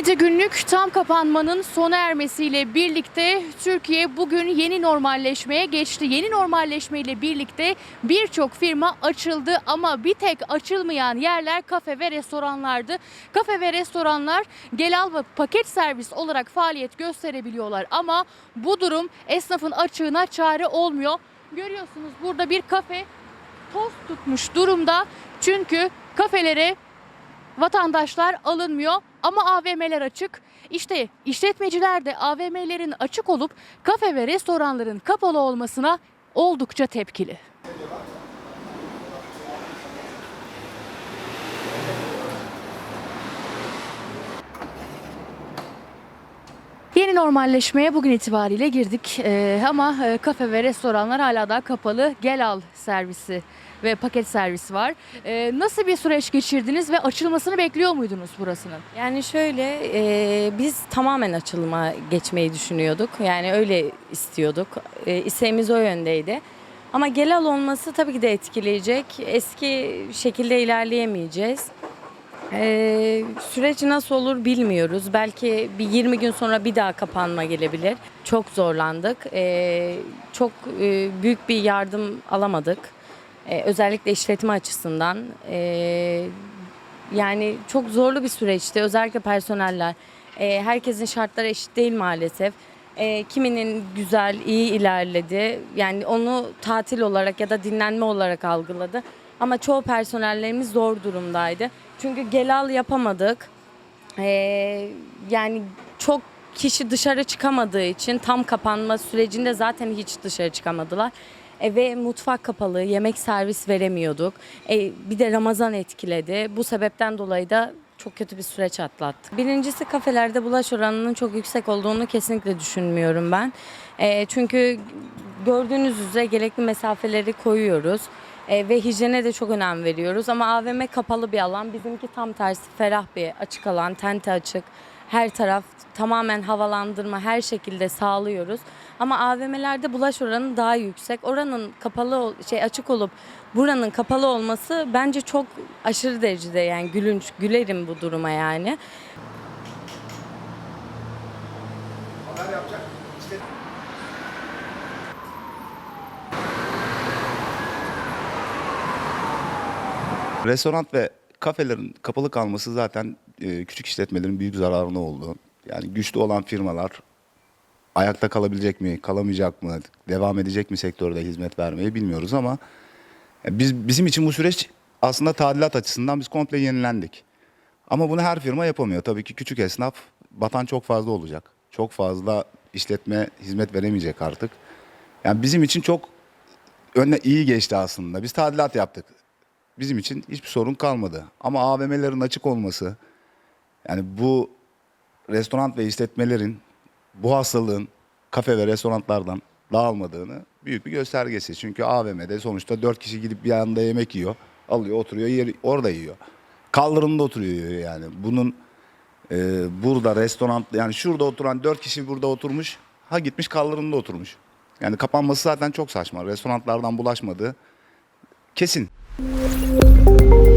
17 günlük tam kapanmanın sona ermesiyle birlikte Türkiye bugün yeni normalleşmeye geçti. Yeni normalleşmeyle birlikte birçok firma açıldı ama bir tek açılmayan yerler kafe ve restoranlardı. Kafe ve restoranlar gel al ve paket servis olarak faaliyet gösterebiliyorlar ama bu durum esnafın açığına çare olmuyor. Görüyorsunuz burada bir kafe toz tutmuş durumda çünkü kafelere vatandaşlar alınmıyor ama AVM'ler açık. İşte işletmeciler de AVM'lerin açık olup kafe ve restoranların kapalı olmasına oldukça tepkili. Yeni normalleşmeye bugün itibariyle girdik Ee, ama e, kafe ve restoranlar hala daha kapalı. Gel al servisi ve paket servisi var. Ee, nasıl bir süreç geçirdiniz ve açılmasını bekliyor muydunuz burasının? Yani şöyle e, biz tamamen açılıma geçmeyi düşünüyorduk. Yani öyle istiyorduk. E, isteğimiz o yöndeydi. Ama gelal olması tabii ki de etkileyecek. Eski şekilde ilerleyemeyeceğiz. E, süreç nasıl olur bilmiyoruz. Belki bir 20 gün sonra bir daha kapanma gelebilir. Çok zorlandık. E, çok e, büyük bir yardım alamadık. E, özellikle işletme açısından. E, yani çok zorlu bir süreçti. Özellikle personeller. E, herkesin şartları eşit değil maalesef. E, kiminin güzel, iyi ilerledi. Yani onu tatil olarak ya da dinlenme olarak algıladı. Ama çoğu personellerimiz zor durumdaydı. Çünkü gelal yapamadık. E, yani çok kişi dışarı çıkamadığı için tam kapanma sürecinde zaten hiç dışarı çıkamadılar. E, ve mutfak kapalı, yemek servis veremiyorduk. E, bir de Ramazan etkiledi. Bu sebepten dolayı da çok kötü bir süreç atlattık. Birincisi kafelerde bulaş oranının çok yüksek olduğunu kesinlikle düşünmüyorum ben. E, çünkü gördüğünüz üzere gerekli mesafeleri koyuyoruz. E, ve hijyene de çok önem veriyoruz. Ama AVM kapalı bir alan. Bizimki tam tersi ferah bir açık alan, tente açık. Her taraf tamamen havalandırma her şekilde sağlıyoruz. Ama AVM'lerde bulaş oranı daha yüksek. Oranın kapalı şey açık olup buranın kapalı olması bence çok aşırı derecede yani gülünç gülerim bu duruma yani. Restoran ve kafelerin kapalı kalması zaten e, küçük işletmelerin büyük zararına oldu. Yani güçlü olan firmalar ayakta kalabilecek mi, kalamayacak mı, devam edecek mi sektörde hizmet vermeyi bilmiyoruz ama e, biz bizim için bu süreç aslında tadilat açısından biz komple yenilendik. Ama bunu her firma yapamıyor. Tabii ki küçük esnaf batan çok fazla olacak. Çok fazla işletme hizmet veremeyecek artık. Yani bizim için çok önüne iyi geçti aslında. Biz tadilat yaptık bizim için hiçbir sorun kalmadı. Ama AVM'lerin açık olması, yani bu restoran ve işletmelerin bu hastalığın kafe ve restoranlardan dağılmadığını büyük bir göstergesi. Çünkü AVM'de sonuçta dört kişi gidip bir anda yemek yiyor, alıyor, oturuyor, yer, orada yiyor. Kaldırımda oturuyor yani. Bunun e, burada restoran, yani şurada oturan dört kişi burada oturmuş, ha gitmiş kaldırımda oturmuş. Yani kapanması zaten çok saçma. Restoranlardan bulaşmadığı kesin. Thank you.